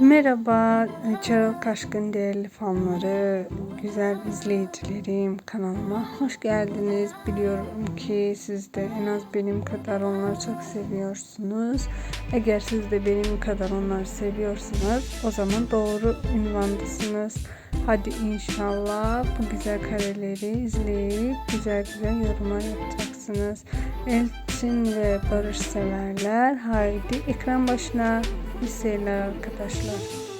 Merhaba Çarıl Kaşkın değerli fanları, güzel izleyicilerim kanalıma hoş geldiniz. Biliyorum ki siz de en az benim kadar onları çok seviyorsunuz. Eğer siz de benim kadar onları seviyorsanız o zaman doğru ünvandasınız. Hadi inşallah bu güzel kareleri izleyip güzel güzel yorumlar yapacaksınız. Elçin ve Barış severler. Haydi ekran başına. İyi seyirler arkadaşlar.